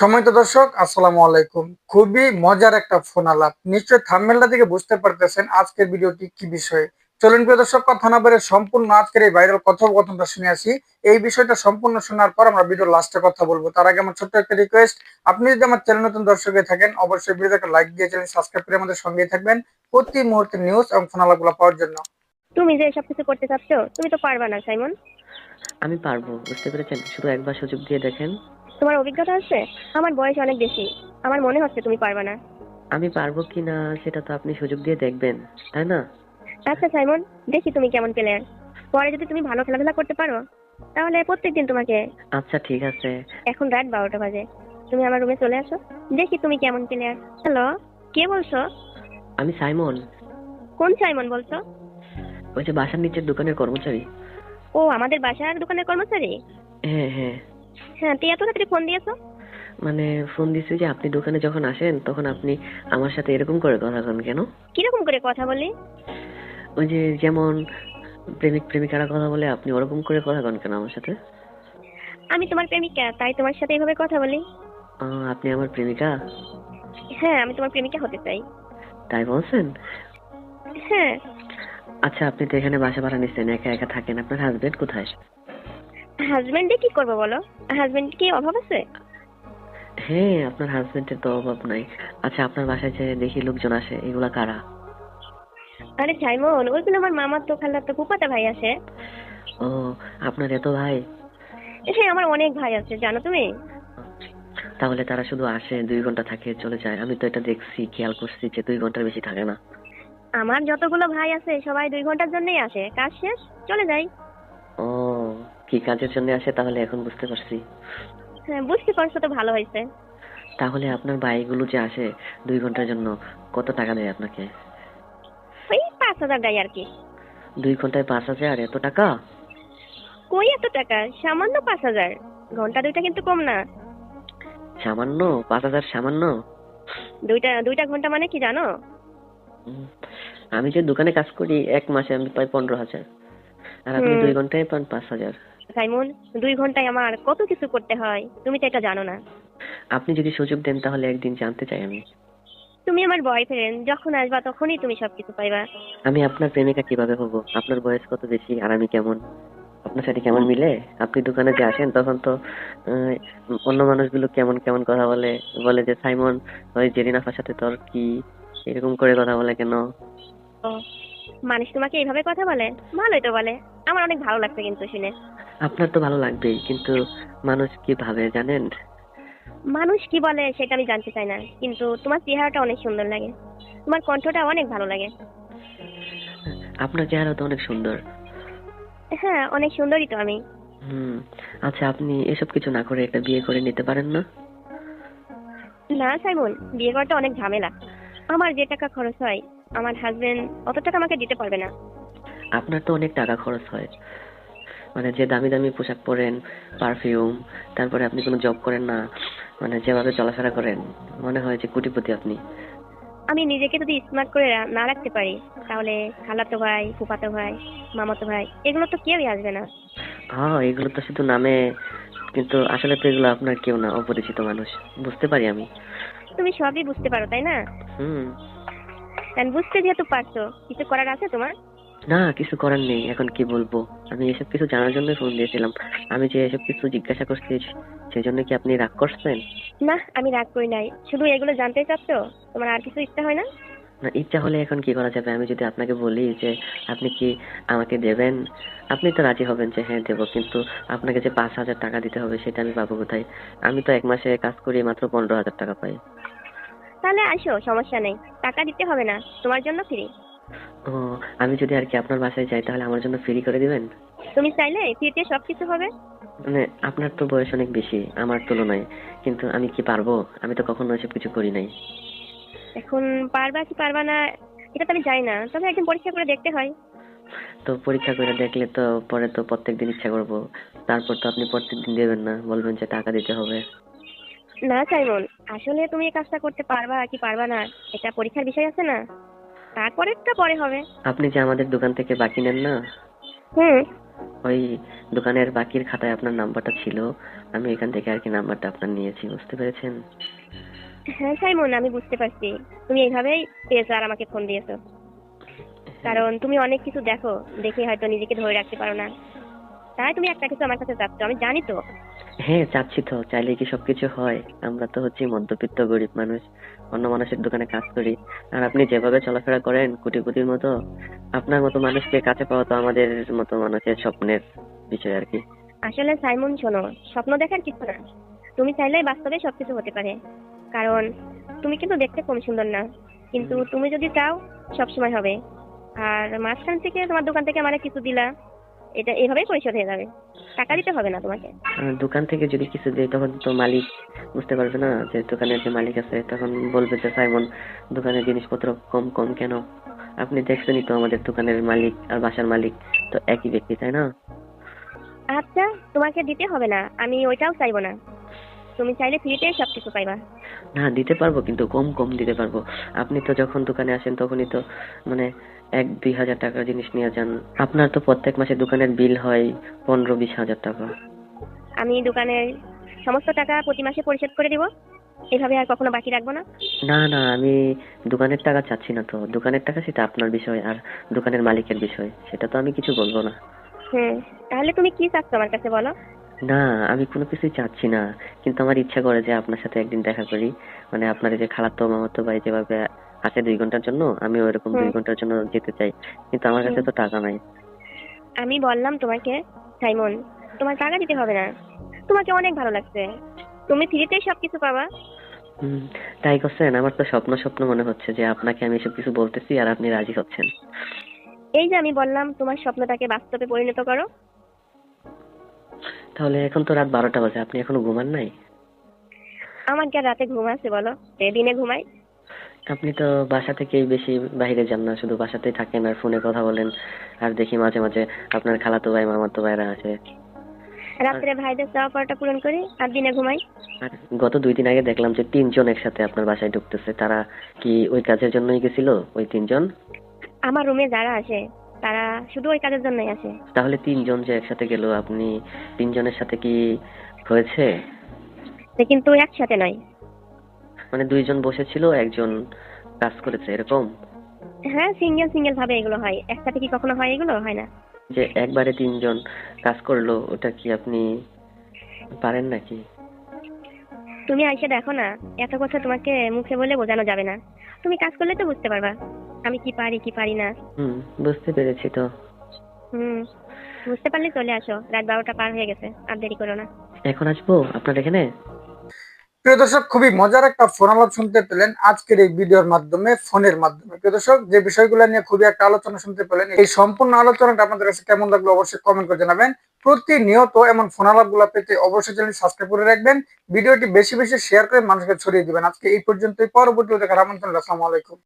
সম্মানিত দর্শক আসসালামু আলাইকুম। খুবই মজার একটা ফোন আলাপ। নিশ্চয় থাম্বনেলটা থেকে বুঝতে পারতেছেন আজকের ভিডিওটি কি বিষয়ে। চলুন প্রিয় দর্শক কথা না বলে সম্পূর্ণ আজকের এই ভাইরাল কথোপকথনটা শুনে আসি। এই বিষয়টা সম্পূর্ণ শোনার পর আমরা ভিডিও লাস্টে কথা বলব। তার আগে আমার ছোট্ট একটা রিকোয়েস্ট আপনি যদি আমার চ্যানেল নতুন দর্শক হয়ে থাকেন অবশ্যই ভিডিওতে একটা লাইক দিয়ে চ্যানেল সাবস্ক্রাইব করে আমাদের সঙ্গেই থাকবেন প্রতি মুহূর্তে নিউজ এবং ফোন আলাপগুলো পাওয়ার জন্য। তুমি যে এসব কিছু করতে চাচ্ছ তুমি তো পারবা না সাইমন। আমি পারব বুঝতে পেরেছেন? শুধু একবার সুযোগ দিয়ে দেখেন। তোমার অভিজ্ঞতা আছে? আমার বয়স অনেক বেশি। আমার মনে হচ্ছে তুমি পারবে না। আমি পারব কি না সেটা তো আপনি সুযোগ দিয়ে দেখবেন তাই না? আচ্ছা সাইমন দেখি তুমি কেমন প্লেয়ার পরে যদি তুমি ভালো খেলাধুলা করতে পারো তাহলে প্রত্যেকদিন তোমাকে আচ্ছা ঠিক আছে। এখন রাত বারোটা বাজে। তুমি আমার রুমে চলে আসো। দেখি তুমি কেমন প্লেয়ার হ্যালো কে বলছো? আমি সাইমন। কোন সাইমন বলছো? ওই যে বাসার নিচের দোকানের কর্মচারী। ও আমাদের বাসার দোকানের কর্মচারী? হ্যাঁ হ্যাঁ। হ্যাঁ তুই এত রাত্রে ফোন দিয়েছ? মানে ফোন দিছি যে আপনি দোকানে যখন আসেন তখন আপনি আমার সাথে এরকম করে কথা বলেন কেন? কীরকম করে কথা বলি? ওই যে যেমন প্রেমিক প্রেমিকারা কথা বলে আপনি ওরকম করে কথা বলেন কেন আমার সাথে? আমি তোমার প্রেমিকা তাই তোমার সাথে এইভাবে কথা বলি। আহ, আপনি আমার প্রেমিকা? হ্যাঁ আমি তোমার প্রেমিকা হতে চাই। তাই বলছেন? হ্যাঁ। আচ্ছা আপনি তো এখানে বাসা ভাড়া নিচ্ছেন একা একা থাকেন আপনার হাজবেন্ড কোথায়? হাজবেন্ডে কি করব বলো? হাজবেন্ড কি অভাব আছে? হ্যাঁ আপনার হাজবেন্ডের তো অভাব নাই। আচ্ছা আপনার বাসায় যে দেখি লোকজন আসে এগুলা কারা? আরে সাইমন ওইগুলো আমার মামার তো খালার তো ফুপাতে ভাই আছে ও আপনার এত ভাই? হ্যাঁ আমার অনেক ভাই আছে জানো তুমি? তাহলে তারা শুধু আসে দুই ঘণ্টা থাকে চলে যায়। আমি তো এটা দেখছি খেয়াল করছি যে দুই ঘণ্টার বেশি থাকে না। আমার যতগুলো ভাই আছে সবাই দুই ঘণ্টার জন্যই আসে। কাজ শেষ চলে যাই। ও কি কাজের জন্য আসে তাহলে এখন বুঝতে পারছি। হ্যাঁ বুঝতে পারছ তো ভালো হয়েছে। তাহলে আপনার ভাইগুলো যে আসে দুই ঘণ্টার জন্য কত টাকা দেয় আপনাকে? ওই পাঁচ হাজার দেয় আর কি। দুই ঘন্টায় পাঁচ হাজার এত টাকা? কই এত টাকা? সামান্য পাঁচ হাজার। ঘণ্টা দুইটা কিন্তু কম না। সামান্য? পাঁচ হাজার সামান্য? দুইটা দুইটা ঘণ্টা মানে কি জানো? আমি যে দোকানে কাজ করি এক মাসে আমি পাই পনেরো হাজার। আর আপনি দুই ঘন্টায় পান পাঁচ হাজার। সাইমন দুই ঘন্টায় আমার কত কিছু করতে হয়? তুমি তো এটা জানো না। আপনি যদি সুযোগ দেন তাহলে একদিন জানতে চাই আমি। তুমি আমার বয়ফ্রেন্ড যখন আসবা তখনই তুমি সবকিছু পাইবা। আমি আপনার প্রেমিকা কীভাবে হব? আপনার বয়স কত বেশি আর আমি কেমন? আপনার সাথে কেমন মিলে? আপনি দোকানে যে আসেন তখন তো অন্য মানুষগুলো কেমন কেমন কথা বলে বলে যে সাইমন ওই জেরিনাফার সাথে তোর কি এরকম করে কথা বলে কেন? মানুষ তোমাকে এইভাবে কথা বলে? ভালোই তো বলে। আমার অনেক ভালো লাগছে কিন্তু শুনে। আপনার তো ভালো লাগবেই কিন্তু মানুষ কি ভাবে জানেন? মানুষ কি বলে সেটা আমি জানতে চাই না কিন্তু তোমার চেহারাটা অনেক সুন্দর লাগে। তোমার কণ্ঠটা অনেক ভালো লাগে। আপনার চেহারা তো অনেক সুন্দর। হ্যাঁ অনেক সুন্দরই তো আমি। হুম আচ্ছা আপনি এসব কিছু না করে একটা বিয়ে করে নিতে পারেন না? না সাইমন বিয়ে করাটা অনেক ঝামেলা। আমার যে টাকা খরচ হয় আমার হাজবেন্ড অত টাকা আমাকে দিতে পারবে না। আপনার তো অনেক টাকা খরচ হয়। মানে যে দামি দামি পোশাক পরেন পারফিউম তারপরে আপনি কোনো জব করেন না মানে যেভাবে চলাফেরা করেন মনে হয় যে কোটিপতি আপনি। আমি নিজেকে যদি স্মার্ট করে না রাখতে পারি তাহলে খালাতো ভাই ফুফাতো ভাই মামাতো ভাই এগুলো তো কেউই আসবে না। হ্যাঁ এগুলো তো শুধু নামে কিন্তু আসলে তো এগুলো আপনার কেউ না অপরিচিত মানুষ। বুঝতে পারি আমি। তুমি সবই বুঝতে পারো তাই না? হুম। বুঝতে যেহেতু পারছ কিছু করার আছে তোমার? না কিছু করার নেই এখন কি বলব? আমি এসব কিছু জানার জন্য ফোন দিয়েছিলাম। আমি যে এসব কিছু জিজ্ঞাসা করছি সেই জন্য কি আপনি রাগ করছেন? না আমি রাগ করি নাই। শুধু এগুলো জানতে চাচ্ছ? তোমার আর কিছু ইচ্ছা হয় না? না ইচ্ছা হলে এখন কি করা যাবে? আমি যদি আপনাকে বলি যে আপনি কি আমাকে দেবেন? আপনি তো রাজি হবেন যে হ্যাঁ দেবো। কিন্তু আপনাকে যে পাঁচ হাজার টাকা দিতে হবে সেটা আমি পাবো কোথায়? আমি তো এক মাসে কাজ করি মাত্র পনেরো হাজার টাকা পাই। তাহলে আসো সমস্যা নেই। টাকা দিতে হবে না। তোমার জন্য ফ্রি ও আমি যদি আর কি আপনার বাসায় যাই তাহলে আমার জন্য ফ্রি করে দিবেন? তুমি চাইলে ফ্রিতে সব কিছু হবে। মানে আপনার তো বয়স অনেক বেশি আমার তুলনায়। কিন্তু আমি কি পারব? আমি তো কখনো এসব কিছু করি নাই। এখন পারবা কি পারবা না এটা তো আমি জানি না। তবে একদিন পরীক্ষা করে দেখতে হয়। তো পরীক্ষা করে দেখলে তো পরে তো প্রত্যেক দিন ইচ্ছা করব। তারপর তো আপনি প্রত্যেক দিন দেবেন না বলবেন যে টাকা দিতে হবে। না সাইমন। আসলে তুমি এই কাজটা করতে পারবা কি পারবা না এটা পরীক্ষার বিষয় আছে না। তারপরেরটা পরে হবে। আপনি যে আমাদের দোকান থেকে বাকি নেন না? হুম। ওই দোকানের বাকির খাতায় আপনার নাম্বারটা ছিল। আমি এখান থেকে আর কি নাম্বারটা আপনার নিয়েছি বুঝতে পেরেছেন? হ্যাঁ সাইমন আমি বুঝতে পারছি। তুমি এইভাবেই পেয়েছ আর আমাকে ফোন দিয়েছ। কারণ তুমি অনেক কিছু দেখো দেখে হয়তো নিজেকে ধরে রাখতে পারো না। তাই তুমি একটা কিছু আমার কাছে চাচ্ছ আমি জানি তো। হ্যাঁ চাচ্ছি তো। চাইলে কি সবকিছু হয়? আমরা তো হচ্ছি মধ্যবিত্ত, গরিব মানুষ। অন্য মানুষের দোকানে কাজ করি। আর আপনি যেভাবে চলাফেরা করেন, কোটিপতির মতো, আপনার মতো মানুষকে কাছে পাওয়া তো আমাদের মতো মানুষের স্বপ্নের বিষয় আর কি। আসলে সাইমন, শোনো, স্বপ্ন দেখার কিছু না। তুমি চাইলে বাস্তবে সবকিছু হতে পারে। কারণ, তুমি কিন্তু দেখতে কম সুন্দর না। কিন্তু তুমি যদি চাও, সবসময় হবে। আর মাঝখান থেকে তোমার দোকান থেকে আমার কিছু দিলা। এটা এভাবেই পরিশোধ হয়ে যাবে। টাকা দিতে হবে না তোমাকে। দোকান থেকে যদি কিছু দেয় তখন তো মালিক বুঝতে পারবে না যে দোকানের যে মালিক আছে তখন বলবে যে সাইমন দোকানের জিনিসপত্র কম কম কেন? আপনি দেখছেনই তো আমাদের দোকানের মালিক আর বাসার মালিক তো একই ব্যক্তি তাই না? আচ্ছা তোমাকে দিতে হবে না। আমি ওইটাও চাইব না। তুমি চাইলে ফ্রিতে সবকিছু পাইবা। না দিতে পারব কিন্তু কম কম দিতে পারব। আপনি তো যখন দোকানে আসেন তখনই তো মানে এক দুই হাজার টাকার জিনিস নিয়ে যান। আপনার তো প্রত্যেক মাসে দোকানের বিল হয় পনেরো বিশ হাজার টাকা। আমি দোকানের সমস্ত টাকা প্রতি মাসে পরিশোধ করে দিব। এভাবে আর কখনো বাকি রাখব না। না না আমি দোকানের টাকা চাচ্ছি না তো। দোকানের টাকা সেটা আপনার বিষয় আর দোকানের মালিকের বিষয়। সেটা তো আমি কিছু বলব না। হুম তাহলে তুমি কি চাচ্ছ আমার কাছে বলো? না আমি কোনো কিছুই চাচ্ছি না। কিন্তু আমার ইচ্ছা করে যে আপনার সাথে একদিন দেখা করি। মানে আপনার এই যে খালাতো মামাতো ভাই যেভাবে আসে দুই ঘণ্টার জন্য আমি ওইরকম দুই ঘণ্টার জন্য যেতে চাই। কিন্তু আমার কাছে তো টাকা নাই। আমি বললাম তোমাকে সাইমন তোমার টাকা দিতে হবে না। তোমাকে অনেক ভালো লাগছে। তুমি ফ্রিতেই সবকিছু পাবা। তাই করছেন? আমার তো স্বপ্ন স্বপ্ন মনে হচ্ছে যে আপনাকে আমি এসব কিছু বলতেছি আর আপনি রাজি হচ্ছেন। এই যে আমি বললাম তোমার স্বপ্নটাকে বাস্তবে পরিণত করো। তাহলে এখন তো রাত বারোটা বাজে আপনি এখনও ঘুমান নাই? আমার কি রাতে ঘুম আছে বলো? এ দিনে ঘুমাই আপনি তো বাসা থেকেই বেশি বাইরে যান না শুধু বাসাতেই থাকেন আর ফোনে কথা বলেন। আর দেখি মাঝে মাঝে আপনার খালাতো ভাই মামাতো ভাইরা আছে। রাত্রে ভাইদের চাওয়া পূরণ করি আর দিনে ঘুমাই। আর গত দুই দিন আগে দেখলাম যে তিনজন একসাথে আপনার বাসায় ঢুকতেছে। তারা কি ওই কাজের জন্যই গেছিল ওই তিনজন? আমার রুমে যারা আসে তারা শুধু ওই কাজের জন্যই আসে তাহলে তিনজন যে একসাথে গেল আপনি তিনজনের সাথে কি হয়েছে? কিন্তু একসাথে নয়। মানে দুইজন বসেছিল একজন কাজ করেছে এরকম? হ্যাঁ সিঙ্গেল সিঙ্গেল ভাবে এগুলো হয়। একসাথে কি কখনো হয় এগুলো? হয় না। যে একবারে তিনজন কাজ করল ওটা কি আপনি পারেন নাকি? তুমি আইসা দেখো না এত কথা তোমাকে মুখে বলে বোঝানো যাবে না। তুমি কাজ করলে তো বুঝতে পারবা আমি কি পারি কি পারি না। হুম বুঝতে পেরেছি তো। হুম বুঝতে পারলে চলে আসো রাত বারোটা পার হয়ে গেছে আর দেরি করো না। এখন আসব আপনার এখানে? প্রিয় দর্শক, খুবই মজার একটা ফোন আলাপ শুনতে পেলেন আজকের এই ভিডিওর মাধ্যমে, ফোনের মাধ্যমে। প্রিয় দর্শক, যে বিষয়গুলো নিয়ে খুবই একটা আলোচনা শুনতে পেলেন, এই সম্পূর্ণ আলোচনাটা আপনাদের কাছে কেমন লাগল অবশ্যই কমেন্ট করে জানাবেন। প্রতিনিয়ত এমন ফোন আলাপগুলো পেতে অবশ্যই চ্যানেল সাবস্ক্রাইব করে রাখবেন। ভিডিওটি বেশি বেশি শেয়ার করে মানুষকে ছড়িয়ে দিবেন। আজকে এই পর্যন্তই। পরবর্তী দেখার আমন্ত্রণ। আসসালামু আলাইকুম।